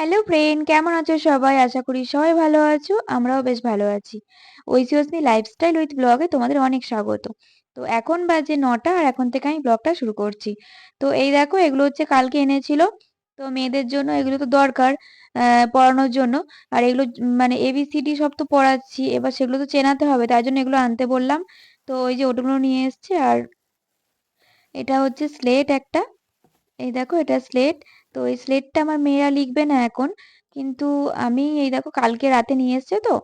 Hello friend কেমন আছো সবাই? আশা করি সবাই ভালো আছো। আমরাও বেশ ভালো আছি। অশ্মি লাইফস্টাইল উইথ ব্লগে তোমাদের অনেক স্বাগত। তো এখন বাজে নটা আর এখন থেকে আমি ব্লগটা শুরু করছি। তো এই দেখো, এগুলো হচ্ছে কালকে এনেছিল। তো মেয়েদের জন্য এগুলো তো দরকার পড়ানোর জন্য। আর এগুলো মানে এবিসিডি সব তো পড়াচ্ছি। এবার সেগুলো তো চেনাতে হবে, তাই জন্য এগুলো আনতে বললাম। তো ওই যে ওগুলো নিয়ে এসছে। আর এটা হচ্ছে স্লেট একটা। এই দেখো এটা স্লেট তো এই স্লেটটা আমার মেয়েরা লিখবে না এখন। কিন্তু আমি এই দেখো কালকে রাতে নিয়ে এসেছে তো,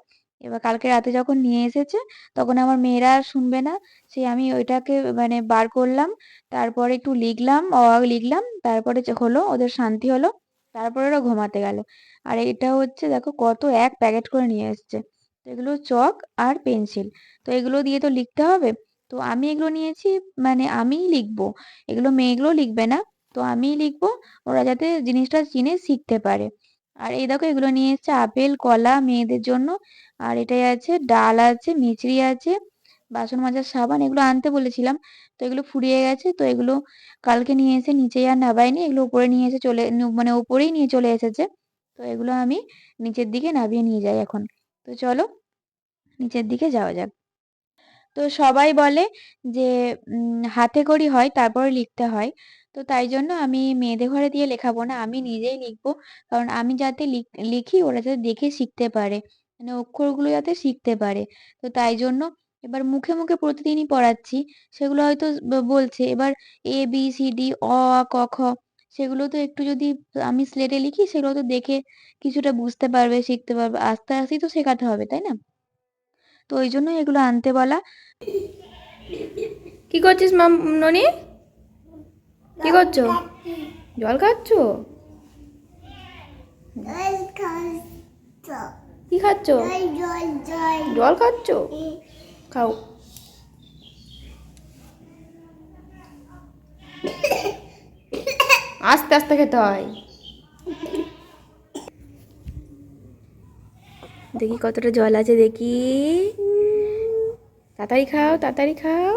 এবার কালকে রাতে যখন নিয়ে এসেছে, তখন আমার মেয়েরা আর শুনবে না। সেই আমি ওইটাকে মানে বার করলাম, তারপরে একটু লিখলাম অ লিখলাম, তারপরে হলো, ওদের শান্তি হলো, তারপরে ওরা ঘুমাতে গেল। আর এটা হচ্ছে দেখো কত এক প্যাকেট করে নিয়ে এসেছে। তো এগুলো চক আর পেন্সিল, তো এগুলো দিয়ে তো লিখতে হবে। তো আমি এগুলো নিয়েছি মানে আমিই লিখব। এগুলো মেয়েগুলো লিখবে না। তো আমিই লিখব ওরা যাতে জিনিসটা চিনে শিখতে পারে। আর এই দেখো এগুলো নিয়ে এসেছে আপেল, কলা মেয়েদের জন্য। আর এটাই আছে, ডাল আছে মিচড়ি আছে, বাসন মাজার সাবান, এগুলো আনতে বলেছিলাম। তো এগুলো ফুরিয়ে গেছে, তো এগুলো কালকে নিয়ে এসে নিচে আর নাবাইনি, এগুলো উপরে নিয়ে এসে চলে মানে উপরেই নিয়ে চলে এসেছে। তো এগুলো আমি নিচের দিকে নামিয়ে নিয়ে যাই এখন। তো চলো, নিচের দিকে যাওয়া যাক। তো সবাই বলে যে হাতে করি হয়, তারপরে লিখতে হয়। তো তাই জন্য আমি মেয়েদের ঘরে দিয়ে লেখাবো না আমি নিজেই লিখব। কারণ আমি যাতে লিখ- ওরা যাতে দেখে শিখতে পারে। মানে অক্ষরগুলো যাতে শিখতে পারে। তো তাই জন্য এবার মুখে মুখে প্রতিদিনই পড়াচ্ছি। সেগুলো হয়তো বলছে। এবার এ বি সি ডি অ আ ক খ সেগুলো তো একটু যদি আমি স্লেটে লিখি সেগুলো তো দেখে কিছুটা বুঝতে পারবে শিখতে পারবে। আস্তে আস্তেই তো শেখাতে হবে তাই না? তো ওই জন্য এগুলো আনতে বলা। কি করছিস মাম ননি? কি করছ? জল খাচ্ছ? কি খাচ্ছ? জল খাচ্ছ? খাও। আস্তে আস্তে খেতে হয়। দেখি কতটা জল আছে, দেখি। তাড়াতাড়ি খাও তাড়াতাড়ি খাও।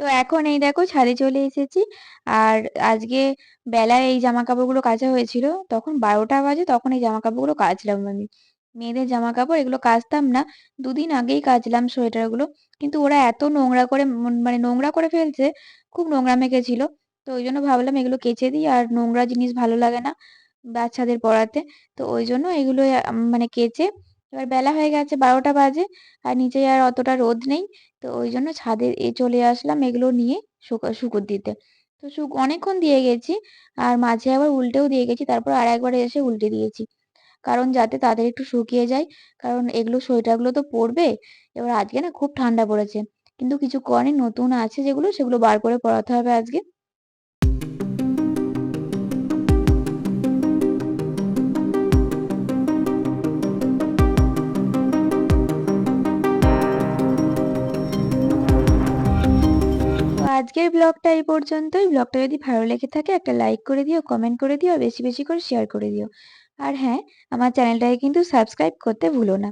তো এখন এই দেখো ছাদে চলে এসেছি। আর আজকে বেলায় এই জামা কাপড়গুলো কাচা হয়েছিল। তখন বারোটা বাজে, তখন এই জামা কাপড়গুলো কাচলাম আমি। মেয়েদের জামা কাপড় এগুলো কাচতাম না, দুদিন আগেই কাচলাম সোয়েটারগুলো। কিন্তু ওরা এত নোংরা করে মন- নোংরা করে ফেলছে, খুব নোংরা মেখেছিল। তো ওই জন্য ভাবলাম এগুলো কেচে দিই, আর নোংরা জিনিস ভালো লাগে না বাচ্চাদের পরাতে। তো ওই জন্য এগুলো মানে কেচে এবার বেলা হয়ে গেছে বারোটা বাজে আর নিচে আর অতটা রোদ নেই। তো ওই জন্য ছাদে এ চলে আসলাম এগুলো নিয়ে শুকো শুকোর দিতে। তো শুক অনেকক্ষণ দিয়ে গেছি আর মাঝে আবার উল্টেও দিয়ে গেছি তারপর আর একবার এসে উল্টে দিয়েছি। কারণ যাতে তাদের একটু শুকিয়ে যায় কারণ এগুলো সোয়েটারগুলো তো পরবে এবার আজকে না খুব ঠান্ডা পড়েছে। কিন্তু কিছু করার নেই, নতুন আছে যেগুলো সেগুলো বার করে পরাতে হবে আজকে। আজকের ব্লগটা এই পর্যন্তই। ব্লগটা যদি ভালো লেগে থাকে, একটা লাইক করে দিও কমেন্ট করে দিও বেশি বেশি করে শেয়ার করে দিও। আর হ্যাঁ আমার চ্যানেলটাকে কিন্তু সাবস্ক্রাইব করতে ভুলো না।